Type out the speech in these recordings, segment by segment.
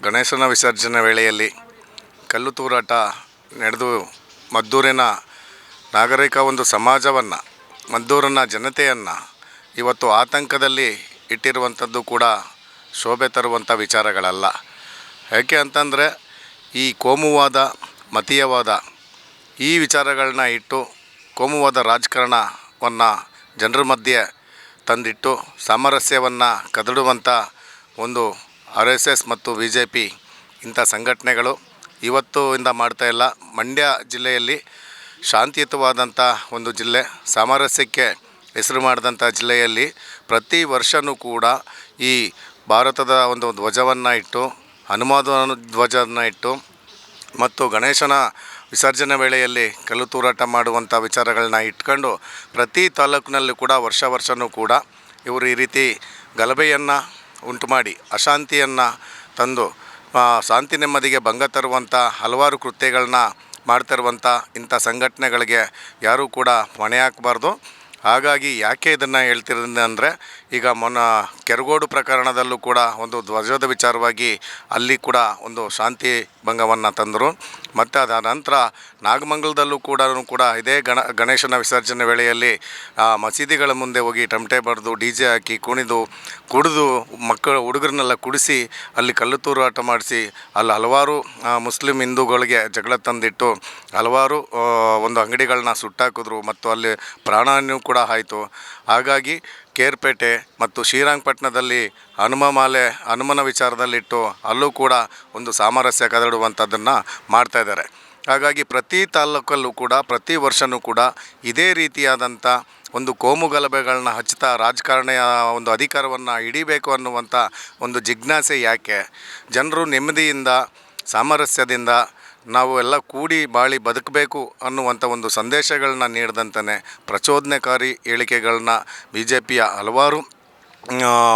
ಗಣೇಶನ ವಿಸರ್ಜನೆ ವೇಳೆಯಲ್ಲಿ ಕಲ್ಲು ತೂರಾಟ ನಡೆದು ಮದ್ದೂರಿನ ನಾಗರಿಕ ಒಂದು ಸಮಾಜವನ್ನು, ಮದ್ದೂರಿನ ಜನತೆಯನ್ನು ಇವತ್ತು ಆತಂಕದಲ್ಲಿ ಇಟ್ಟಿರುವಂಥದ್ದು ಕೂಡ ಶೋಭೆ ತರುವಂಥ ವಿಚಾರಗಳಲ್ಲ. ಯಾಕೆ ಅಂತಂದರೆ ಈ ಕೋಮುವಾದ, ಮತೀಯವಾದ ಈ ವಿಚಾರಗಳನ್ನ ಇಟ್ಟು ಕೋಮುವಾದ ರಾಜಕಾರಣವನ್ನು ಜನರ ಮಧ್ಯೆ ತಂದಿಟ್ಟು ಸಾಮರಸ್ಯವನ್ನು ಕದಡುವಂಥ ಒಂದು ಆರ್ ಎಸ್ ಎಸ್ ಮತ್ತು ಬಿ ಜೆ ಪಿ ಇಂಥ ಸಂಘಟನೆಗಳು ಇವತ್ತು ಮಾಡ್ತಾ ಇಲ್ಲ. ಮಂಡ್ಯ ಜಿಲ್ಲೆಯಲ್ಲಿ ಶಾಂತಿಯುತವಾದಂಥ ಒಂದು ಜಿಲ್ಲೆ, ಸಾಮರಸ್ಯಕ್ಕೆ ಹೆಸರು ಮಾಡಿದಂಥ ಜಿಲ್ಲೆಯಲ್ಲಿ ಪ್ರತಿ ವರ್ಷವೂ ಕೂಡ ಈ ಭಾರತದ ಒಂದು ಧ್ವಜವನ್ನು ಇಟ್ಟು ಹನುಮಾನ ಧ್ವಜವನ್ನು ಇಟ್ಟು ಮತ್ತು ಗಣೇಶನ ವಿಸರ್ಜನೆ ವೇಳೆಯಲ್ಲಿ ಕಲ್ಲು ತೂರಾಟ ಮಾಡುವಂಥ ವಿಚಾರಗಳನ್ನ ಇಟ್ಕೊಂಡು ಪ್ರತಿ ತಾಲೂಕಿನಲ್ಲೂ ಕೂಡ ವರ್ಷ ವರ್ಷವೂ ಕೂಡ ಇವರು ಈ ರೀತಿ ಗಲಭೆಯನ್ನು ಉಂಟು ಮಾಡಿ ಅಶಾಂತಿಯನ್ನು ತಂದು ಶಾಂತಿ ನೆಮ್ಮದಿಗೆ ಭಂಗ ತರುವಂಥ ಹಲವಾರು ಕೃತ್ಯಗಳನ್ನ ಮಾಡ್ತಿರುವಂಥ ಇಂಥ ಸಂಘಟನೆಗಳಿಗೆ ಯಾರೂ ಕೂಡ ಹೊಣೆ ಹಾಕಬಾರ್ದು ಹಾಗಾಗಿ ಯಾಕೆ ಇದನ್ನು ಹೇಳ್ತಿರೋದ್ರಿಂದ ಅಂದರೆ, ಈಗ ಮೊನ್ನ ಕೆರಗೋಡು ಪ್ರಕರಣದಲ್ಲೂ ಕೂಡ ಒಂದು ಧ್ವಜದ ವಿಚಾರವಾಗಿ ಅಲ್ಲಿ ಕೂಡ ಒಂದು ಶಾಂತಿ ಭಂಗವನ್ನು ತಂದರು. ಮತ್ತು ಅದಾದ ನಂತರ ನಾಗಮಂಗಲದಲ್ಲೂ ಕೂಡ ಕೂಡ ಇದೇ ಗಣ, ಗಣೇಶನ ವಿಸರ್ಜನೆ ವೇಳೆಯಲ್ಲಿ ಮಸೀದಿಗಳ ಮುಂದೆ ಹೋಗಿ ಟಮಟೆ ಬಡ್ದು ಡಿ ಜೆ ಹಾಕಿ ಕುಣಿದು, ಕುಡಿದು ಮಕ್ಕಳ, ಹುಡುಗರನ್ನೆಲ್ಲ ಕುಡಿಸಿ, ಅಲ್ಲಿ ಕಲ್ಲು ತೂರಾಟ ಮಾಡಿಸಿ, ಅಲ್ಲಿ ಹಲವಾರು ಮುಸ್ಲಿಂ ಹಿಂದೂಗಳಿಗೆ ಜಗಳ ತಂದಿಟ್ಟು, ಹಲವಾರು ಒಂದು ಅಂಗಡಿಗಳನ್ನ ಸುಟ್ಟಾಕಿದ್ರು. ಮತ್ತು ಅಲ್ಲಿ ಪ್ರಾಣವನ್ನು ಆಯಿತು. ಹಾಗಾಗಿ ಕೇರ್ಪೇಟೆ ಮತ್ತು ಶ್ರೀರಂಗಪಟ್ಟಣದಲ್ಲಿ ಹನುಮಮಾಲೆ ಹನುಮನ ವಿಚಾರದಲ್ಲಿಟ್ಟು ಅಲ್ಲೂ ಕೂಡ ಒಂದು ಸಾಮರಸ್ಯ ಕದಡುವಂಥದ್ದನ್ನು ಮಾಡ್ತಾಯಿದ್ದಾರೆ ಹಾಗಾಗಿ ಪ್ರತಿ ತಾಲ್ಲೂಕಲ್ಲೂ ಕೂಡ, ಪ್ರತಿ ವರ್ಷವೂ ಕೂಡ ಇದೇ ರೀತಿಯಾದಂಥ ಒಂದು ಕೋಮು ಗಲಭೆಗಳನ್ನ ಹಚ್ಚುತ್ತಾ ರಾಜಕಾರಣಿಯ ಒಂದು ಅಧಿಕಾರವನ್ನು ಹಿಡಿಬೇಕು ಅನ್ನುವಂಥ ಒಂದು ಜಿಜ್ಞಾಸೆ ಯಾಕೆ? ಜನರು ನೆಮ್ಮದಿಯಿಂದ, ಸಾಮರಸ್ಯದಿಂದ ನಾವು ಎಲ್ಲ ಕೂಡಿ ಬಾಳಿ ಬದುಕಬೇಕು ಅನ್ನುವಂಥ ಒಂದು ಸಂದೇಶಗಳನ್ನ ನೀಡಿದಂತೆಯೇ ಪ್ರಚೋದನೆಕಾರಿ ಹೇಳಿಕೆಗಳನ್ನ ಬಿ ಜೆ ಪಿಯ ಹಲವಾರು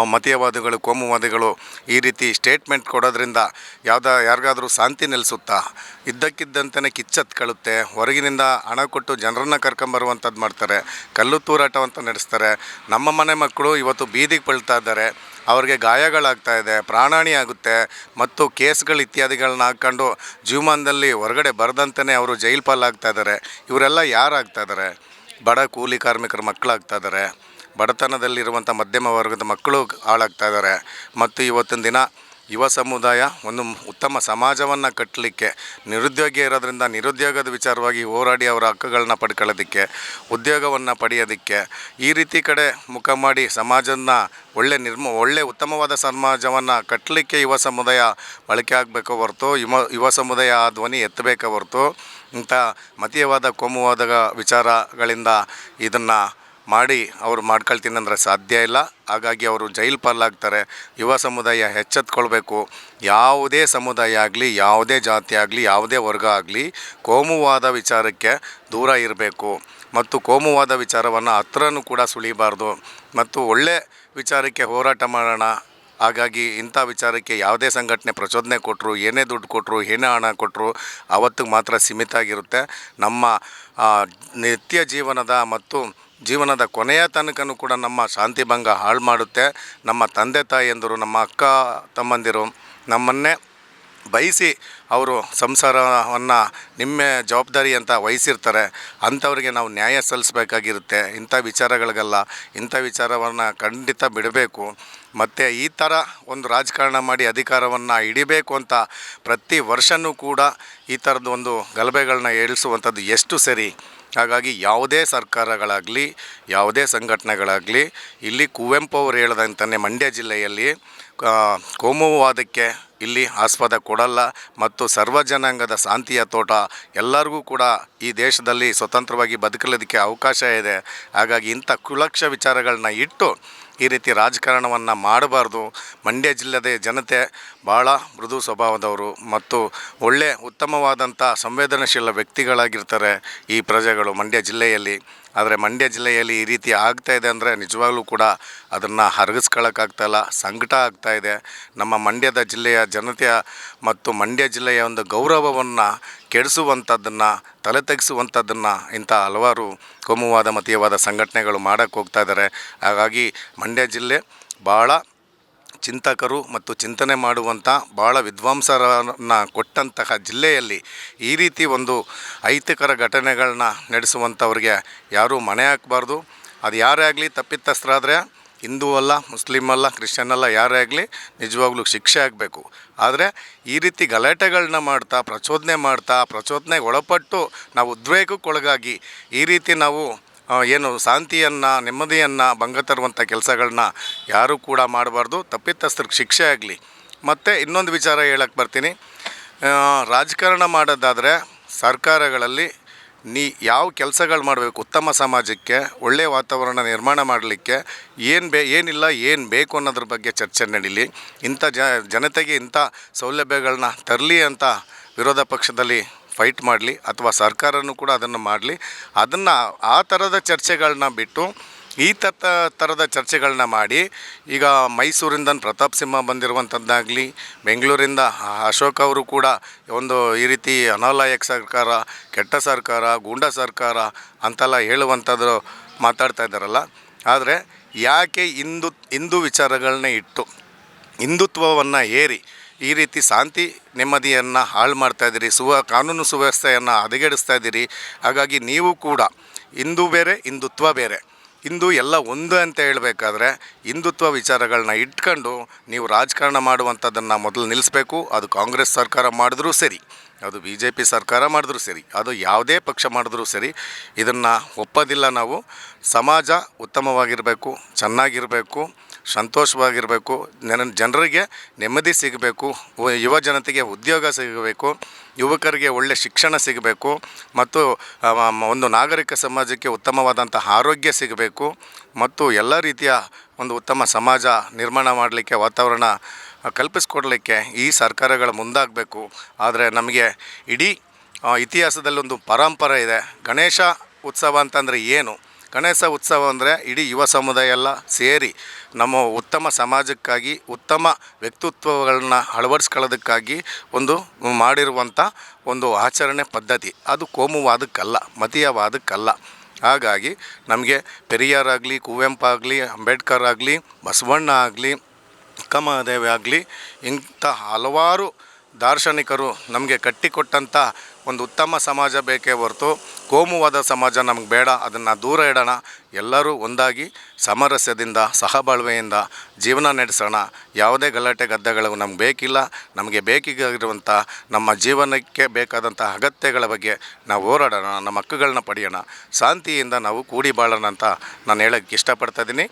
ಮತೀಯವಾದಿಗಳು, ಕೋಮುವಾದಿಗಳು ಈ ರೀತಿ ಸ್ಟೇಟ್ಮೆಂಟ್ ಕೊಡೋದ್ರಿಂದ ಯಾವ್ದು, ಯಾರಿಗಾದರೂ ಶಾಂತಿ ನೆಲೆಸುತ್ತಾ? ಇದ್ದಕ್ಕಿದ್ದಂತೆಯೇ ಕಳುತ್ತೆ. ಹೊರಗಿನಿಂದ ಹಣ ಕೊಟ್ಟು ಜನರನ್ನು ಕರ್ಕೊಂಬರುವಂಥದ್ದು ಮಾಡ್ತಾರೆ. ಕಲ್ಲು ತೂರಾಟವಂತ ನಡೆಸ್ತಾರೆ. ನಮ್ಮ ಮನೆ ಮಕ್ಕಳು ಇವತ್ತು ಬೀದಿಗೆ ಬೀಳ್ತಾ ಇದ್ದಾರೆ. ಅವ್ರಿಗೆ ಗಾಯಗಳಾಗ್ತಾ ಇದೆ, ಪ್ರಾಣಾಣಿ ಆಗುತ್ತೆ. ಮತ್ತು ಕೇಸ್ಗಳು ಇತ್ಯಾದಿಗಳನ್ನ ಹಾಕ್ಕೊಂಡು ಜೀವಮಾನದಲ್ಲಿ ಹೊರಗಡೆ ಬರದಂತೆಯೇ ಅವರು ಜೈಲು ಪಾಲಾಗ್ತಾ ಇದ್ದಾರೆ. ಇವರೆಲ್ಲ ಯಾರಾಗ್ತಾ ಇದ್ದಾರೆ? ಬಡ ಕೂಲಿ ಕಾರ್ಮಿಕರ ಮಕ್ಕಳಾಗ್ತಾ ಇದ್ದಾರೆ. ಬಡತನದಲ್ಲಿರುವಂಥ ಮಧ್ಯಮ ವರ್ಗದ ಮಕ್ಕಳು ಹಾಳಾಗ್ತಾ ಇದ್ದಾರೆ. ಮತ್ತು ಇವತ್ತಿನ ದಿನ ಯುವ ಸಮುದಾಯ ಒಂದು ಉತ್ತಮ ಸಮಾಜವನ್ನು ಕಟ್ಟಲಿಕ್ಕೆ, ನಿರುದ್ಯೋಗಿ ಇರೋದ್ರಿಂದ ನಿರುದ್ಯೋಗದ ವಿಚಾರವಾಗಿ ಹೋರಾಡಿ ಅವರ ಹಕ್ಕುಗಳನ್ನ ಪಡ್ಕೊಳ್ಳೋದಕ್ಕೆ, ಉದ್ಯೋಗವನ್ನು ಪಡೆಯೋದಕ್ಕೆ, ಈ ರೀತಿ ಕಡೆ ಮುಖ ಮಾಡಿ ಸಮಾಜನ ಒಳ್ಳೆ ನಿರ್ಮ, ಒಳ್ಳೆ ಉತ್ತಮವಾದ ಸಮಾಜವನ್ನು ಕಟ್ಟಲಿಕ್ಕೆ ಯುವ ಸಮುದಾಯ ಬಳಕೆ ಆಗಬೇಕು ಹೊರತು, ಯುವ ಯುವ ಸಮುದಾಯ ಆ ಧ್ವನಿ ಎತ್ತಬೇಕೋ ಹೊರತು, ಇಂಥ ಮತೀಯವಾದ ಕೋಮುವಾದ ವಿಚಾರಗಳಿಂದ ಇದನ್ನು ಮಾಡಿ ಅವ್ರು ಮಾಡ್ಕೊಳ್ತೀನಿ ಅಂದರೆ ಸಾಧ್ಯ ಇಲ್ಲ. ಹಾಗಾಗಿ ಅವರು ಜೈಲು ಪಾಲಾಗ್ತಾರೆ. ಯುವ ಸಮುದಾಯ ಎಚ್ಚೆತ್ಕೊಳ್ಬೇಕು. ಯಾವುದೇ ಸಮುದಾಯ ಆಗಲಿ, ಯಾವುದೇ ಜಾತಿ ಆಗಲಿ, ಯಾವುದೇ ವರ್ಗ ಆಗಲಿ ಕೋಮುವಾದ ವಿಚಾರಕ್ಕೆ ದೂರ ಇರಬೇಕು. ಮತ್ತು ಕೋಮುವಾದ ವಿಚಾರವನ್ನು ಹತ್ರನೂ ಕೂಡ ಸುಳಿಬಾರ್ದು. ಮತ್ತು ಒಳ್ಳೆ ವಿಚಾರಕ್ಕೆ ಹೋರಾಟ ಮಾಡೋಣ. ಹಾಗಾಗಿ ಇಂಥ ವಿಚಾರಕ್ಕೆ ಯಾವುದೇ ಸಂಘಟನೆ ಪ್ರಚೋದನೆ ಕೊಟ್ಟರು ಏನೇ ದುಡ್ಡು ಕೊಟ್ಟರು ಏನೇ ಹಣ ಕೊಟ್ಟರು ಅವತ್ತಿಗೆ ಮಾತ್ರ ಸೀಮಿತ ಆಗಿರುತ್ತೆ ನಮ್ಮ ನಿತ್ಯ ಜೀವನದ ಮತ್ತು ಜೀವನದ ಕೊನೆಯ ತನಕನೂ ಕೂಡ ನಮ್ಮ ಶಾಂತಿ ಭಂಗ ಹಾಳು ಮಾಡುತ್ತೆ. ನಮ್ಮ ತಂದೆ ತಾಯಿಯಂದರು ನಮ್ಮ ಅಕ್ಕ ತಮ್ಮಂದಿರು ನಮ್ಮನ್ನೇ ಬಯಸಿ ಅವರು ಸಂಸಾರವನ್ನು ನಿಮ್ಮ ಜವಾಬ್ದಾರಿ ಅಂತ ವಹಿಸಿರ್ತಾರೆ. ಅಂಥವ್ರಿಗೆ ನಾವು ನ್ಯಾಯ ಸಲ್ಲಿಸಬೇಕಾಗಿರುತ್ತೆ. ಇಂಥ ವಿಚಾರಗಳಿಗೆಲ್ಲ ಇಂಥ ವಿಚಾರವನ್ನು ಖಂಡಿತ ಬಿಡಬೇಕು. ಮತ್ತು ಈ ಥರ ಒಂದು ರಾಜಕಾರಣ ಮಾಡಿ ಅಧಿಕಾರವನ್ನು ಹಿಡಿಬೇಕು ಅಂತ ಪ್ರತಿ ವರ್ಷವೂ ಕೂಡ ಈ ಥರದ್ದು ಒಂದು ಗಲಭೆಗಳನ್ನ ಏಳಿಸುವಂಥದ್ದು ಎಷ್ಟು ಸರಿ? ಹಾಗಾಗಿ ಯಾವುದೇ ಸರ್ಕಾರಗಳಾಗಲಿ, ಯಾವುದೇ ಸಂಘಟನೆಗಳಾಗಲಿ, ಇಲ್ಲಿ ಕುವೆಂಪು ಅವರು ಹೇಳ್ದಂತಾನೆ ಮಂಡ್ಯ ಜಿಲ್ಲೆಯಲ್ಲಿ ಕೋಮುವಾದಕ್ಕೆ ಇಲ್ಲಿ ಆಸ್ಪದ ಕೊಡಲ್ಲ ಮತ್ತು ಸರ್ವ ಜನಾಂಗದ ಶಾಂತಿಯ ತೋಟ ಎಲ್ಲರಿಗೂ ಕೂಡ ಈ ದೇಶದಲ್ಲಿ ಸ್ವತಂತ್ರವಾಗಿ ಬದುಕಲಿದ್ದಕ್ಕೆ ಅವಕಾಶ ಇದೆ. ಹಾಗಾಗಿ ಇಂಥ ಕುಲಕ್ಷ ವಿಚಾರಗಳನ್ನ ಇಟ್ಟು ಈ ರೀತಿ ರಾಜಕಾರಣವನ್ನು ಮಾಡಬಾರ್ದು. ಮಂಡ್ಯ ಜಿಲ್ಲೆದ ಜನತೆ ಭಾಳ ಮೃದು ಸ್ವಭಾವದವರು ಮತ್ತು ಒಳ್ಳೆ ಉತ್ತಮವಾದಂಥ ಸಂವೇದನಶೀಲ ವ್ಯಕ್ತಿಗಳಾಗಿರ್ತಾರೆ ಈ ಪ್ರಜೆಗಳು ಮಂಡ್ಯ ಜಿಲ್ಲೆಯಲ್ಲಿ. ಆದರೆ ಮಂಡ್ಯ ಜಿಲ್ಲೆಯಲ್ಲಿ ಈ ರೀತಿ ಆಗ್ತಾ ಇದೆ ಅಂದರೆ ನಿಜವಾಗ್ಲೂ ಕೂಡ ಅದನ್ನು ಹರಗಿಸ್ಕೊಳ್ಳೋಕ್ಕಾಗ್ತಾಯಿಲ್ಲ ಸಂಕಟ ಆಗ್ತಾ ಇದೆ. ನಮ್ಮ ಮಂಡ್ಯದ ಜಿಲ್ಲೆಯ ಜನತೆಯ ಮತ್ತು ಮಂಡ್ಯ ಜಿಲ್ಲೆಯ ಒಂದು ಗೌರವವನ್ನು ಕೆಡಿಸುವಂಥದ್ದನ್ನು ತಲೆ ತೆಗೆಸುವಂಥದ್ದನ್ನು ಇಂಥ ಹಲವಾರು ಕೋಮುವಾದ ಮತೀಯವಾದ ಸಂಘಟನೆಗಳು ಮಾಡೋಕ್ಕೆ ಹೋಗ್ತಾ ಇದ್ದಾರೆ ಹಾಗಾಗಿ ಮಂಡ್ಯ ಜಿಲ್ಲೆ ಭಾಳ ಚಿಂತಕರು ಮತ್ತು ಚಿಂತನೆ ಮಾಡುವಂಥ ಭಾಳ ವಿದ್ವಾಂಸರನ್ನು ಕೊಟ್ಟಂತಹ ಜಿಲ್ಲೆಯಲ್ಲಿ ಈ ರೀತಿ ಒಂದು ಐತಿಕರ ಘಟನೆಗಳನ್ನ ನಡೆಸುವಂಥವ್ರಿಗೆ ಯಾರೂ ಮನೆ ಹಾಕಬಾರ್ದು. ಅದು ಯಾರೇ ಆಗಲಿ ತಪ್ಪಿತಸ್ಥರಾದರೆ ಹಿಂದೂ ಅಲ್ಲ ಮುಸ್ಲಿಮ್ ಅಲ್ಲ, ಕ್ರಿಶ್ಚಿಯನ್ ಅಲ್ಲ, ಯಾರೇ ಆಗಲಿ ನಿಜವಾಗ್ಲೂ ಶಿಕ್ಷೆ ಆಗಬೇಕು. ಆದರೆ ಈ ರೀತಿ ಗಲಾಟೆಗಳನ್ನ ಮಾಡ್ತಾ, ಪ್ರಚೋದನೆ ಮಾಡ್ತಾ ಪ್ರಚೋದನೆಗೆ ಒಳಪಟ್ಟು ನಾವು ಉದ್ವೇಗಕ್ಕೊಳಗಾಗಿ ಈ ರೀತಿ ನಾವು ಏನು ಶಾಂತಿಯನ್ನು, ನೆಮ್ಮದಿಯನ್ನು, ಭಂಗ ತರುವಂಥ ಕೆಲಸಗಳನ್ನ ಯಾರೂ ಕೂಡ ಮಾಡಬಾರ್ದು. ತಪ್ಪಿತಸ್ಥರಿಗೆ ಶಿಕ್ಷೆ ಆಗಲಿ. ಮತ್ತು ಇನ್ನೊಂದು ವಿಚಾರ ಹೇಳಕ್ಕೆ ಬರ್ತೀನಿ. ರಾಜಕಾರಣ ಮಾಡೋದಾದರೆ ಸರ್ಕಾರಗಳಲ್ಲಿ ನೀ ಯಾವ ಕೆಲಸಗಳು ಮಾಡಬೇಕು? ಉತ್ತಮ ಸಮಾಜಕ್ಕೆ ಒಳ್ಳೆಯ ವಾತಾವರಣ ನಿರ್ಮಾಣ ಮಾಡಲಿಕ್ಕೆ ಏನು ಬೇ, ಏನಿಲ್ಲ, ಏನು ಬೇಕು ಅನ್ನೋದ್ರ ಬಗ್ಗೆ ಚರ್ಚೆ ನಡೀಲಿ. ಇಂಥ ಜನತೆಗೆ ಇಂಥ ಸೌಲಭ್ಯಗಳನ್ನ ತರಲಿ ಅಂತ ವಿರೋಧ ಪಕ್ಷದಲ್ಲಿ ಫೈಟ್ ಮಾಡಲಿ ಅಥವಾ ಸರ್ಕಾರನೂ ಕೂಡ ಅದನ್ನು ಮಾಡಲಿ. ಅದನ್ನು ಆ ಥರದ ಚರ್ಚೆಗಳನ್ನ ಬಿಟ್ಟು ಈ ತತ್ತ ಥರದ ಚರ್ಚೆಗಳನ್ನ ಮಾಡಿ, ಈಗ ಮೈಸೂರಿಂದ ಪ್ರತಾಪ್ ಸಿಂಹ ಬಂದಿರುವಂಥದ್ದಾಗಲಿ, ಬೆಂಗಳೂರಿಂದ ಅಶೋಕ್ ಅವರು ಕೂಡ ಒಂದು ಈ ರೀತಿ ಅನಾಲಾಯಕ ಸರ್ಕಾರ, ಕೆಟ್ಟ ಸರ್ಕಾರ, ಗೂಂಡಾ ಸರ್ಕಾರ ಅಂತೆಲ್ಲ ಹೇಳುವಂಥದ್ದು ಮಾತಾಡ್ತಾ ಇದ್ದಾರಲ್ಲ. ಆದರೆ ಯಾಕೆ ಹಿಂದು, ಹಿಂದೂ ವಿಚಾರಗಳನ್ನೇ ಇಟ್ಟು, ಹಿಂದುತ್ವವನ್ನು ಏರಿ ಈ ರೀತಿ ಶಾಂತಿ ನೆಮ್ಮದಿಯನ್ನು ಹಾಳು ಮಾಡ್ತಾ ಇದ್ದೀರಿ, ಸುವ, ಕಾನೂನು ಸುವ್ಯವಸ್ಥೆಯನ್ನು ಹದಗೆಡಿಸ್ತಾ ಇದ್ದೀರಿ. ಹಾಗಾಗಿ ನೀವು ಕೂಡ ಹಿಂದೂ ಬೇರೆ, ಹಿಂದುತ್ವ ಬೇರೆ. ಇಂದು ಎಲ್ಲ ಒಂದು ಅಂತ ಹೇಳಬೇಕಾದ್ರೆ ಹಿಂದುತ್ವ ವಿಚಾರಗಳನ್ನ ಇಟ್ಕೊಂಡು ನೀವು ರಾಜಕಾರಣ ಮಾಡುವಂಥದ್ದನ್ನು ಮೊದಲು ನಿಲ್ಲಿಸಬೇಕು. ಅದು ಕಾಂಗ್ರೆಸ್ ಸರ್ಕಾರ ಮಾಡಿದ್ರೂ ಸರಿ, ಅದು ಬಿ ಜೆ ಪಿ ಸರ್ಕಾರ ಮಾಡಿದ್ರೂ ಸರಿ, ಅದು ಯಾವುದೇ ಪಕ್ಷ ಮಾಡಿದ್ರೂ ಸರಿ, ಇದನ್ನು ಒಪ್ಪೋದಿಲ್ಲ ನಾವು. ಸಮಾಜ ಉತ್ತಮವಾಗಿರಬೇಕು, ಚೆನ್ನಾಗಿರಬೇಕು. ಸಂತೋಷವಾಗಿರಬೇಕು. ನನ್ನ ಜನರಿಗೆ ನೆಮ್ಮದಿ ಸಿಗಬೇಕು. ಯುವ ಜನತೆಗೆ ಉದ್ಯೋಗ ಸಿಗಬೇಕು. ಯುವಕರಿಗೆ ಒಳ್ಳೆ ಶಿಕ್ಷಣ ಸಿಗಬೇಕು. ಮತ್ತು ಒಂದು ನಾಗರಿಕ ಸಮಾಜಕ್ಕೆ ಉತ್ತಮವಾದಂಥ ಆರೋಗ್ಯ ಸಿಗಬೇಕು. ಮತ್ತು ಎಲ್ಲ ರೀತಿಯ ಒಂದು ಉತ್ತಮ ಸಮಾಜ ನಿರ್ಮಾಣ ಮಾಡಲಿಕ್ಕೆ ವಾತಾವರಣ ಕಲ್ಪಿಸ್ಕೊಡಲಿಕ್ಕೆ ಈ ಸರ್ಕಾರಗಳು ಮುಂದಾಗಬೇಕು. ಆದರೆ ನಮಗೆ ಇಡೀ ಆ, ಇತಿಹಾಸದಲ್ಲಿ ಒಂದು ಪರಂಪರೆ ಇದೆ. ಗಣೇಶ ಉತ್ಸವ ಅಂತಂದರೆ ಏನು? ಗಣೇಶ ಉತ್ಸವ ಅಂದರೆ ಇಡೀ ಯುವ ಸಮುದಾಯ ಎಲ್ಲ ಸೇರಿ ನಮ್ಮ ಉತ್ತಮ ಸಮಾಜಕ್ಕಾಗಿ, ಉತ್ತಮ ವ್ಯಕ್ತಿತ್ವಗಳನ್ನ ಅಳವಡಿಸ್ಕೊಳ್ಳೋದಕ್ಕಾಗಿ ಒಂದು ಮಾಡಿರುವಂಥ ಒಂದು ಆಚರಣೆ ಪದ್ಧತಿ. ಅದು ಕೋಮುವಾದಕ್ಕಲ್ಲ, ಮತೀಯವಾದಕ್ಕಲ್ಲ. ಹಾಗಾಗಿ ನಮಗೆ ಪೆರಿಯಾರಾಗಲಿ ಕುವೆಂಪು ಆಗಲಿ ಅಂಬೇಡ್ಕರ್ ಆಗಲಿ, ಬಸವಣ್ಣ ಆಗಲಿ, ಅಕ್ಕಮಹಾದೇವಿ ಆಗಲಿ ಇಂಥ ಹಲವಾರು ದಾರ್ಶನಿಕರು ನಮಗೆ ಕಟ್ಟಿಕೊಟ್ಟಂಥ ಒಂದು ಉತ್ತಮ ಸಮಾಜ ಬೇಕೇ ಹೊರತು ಕೋಮುವಾದ ಸಮಾಜ ನಮ್ಗೆ ಬೇಡ, ಅದನ್ನು ದೂರ ಇಡೋಣ. ಎಲ್ಲರೂ ಒಂದಾಗಿ ಸಾಮರಸ್ಯದಿಂದ, ಸಹಬಾಳ್ವೆಯಿಂದ ಜೀವನ ನಡೆಸೋಣ. ಯಾವುದೇ ಗಲಾಟೆ ಗದ್ದೆಗಳು ನಮ್ಗೆ ಬೇಕಿಲ್ಲ. ನಮಗೆ ಬೇಕಿಗಿರುವಂಥ ನಮ್ಮ ಜೀವನಕ್ಕೆ ಬೇಕಾದಂಥ ಅಗತ್ಯಗಳ ಬಗ್ಗೆ ನಾವು ಹೋರಾಡೋಣ, ನಮ್ಮ ಹಕ್ಕುಗಳನ್ನ ಪಡೆಯೋಣ. ಶಾಂತಿಯಿಂದ ನಾವು ಕೂಡಿ ಬಾಳೋಣ ಅಂತ ನಾನು ಹೇಳೋಕ್ಕೆ ಇಷ್ಟಪಡ್ತಾ ಇದ್ದೀನಿ.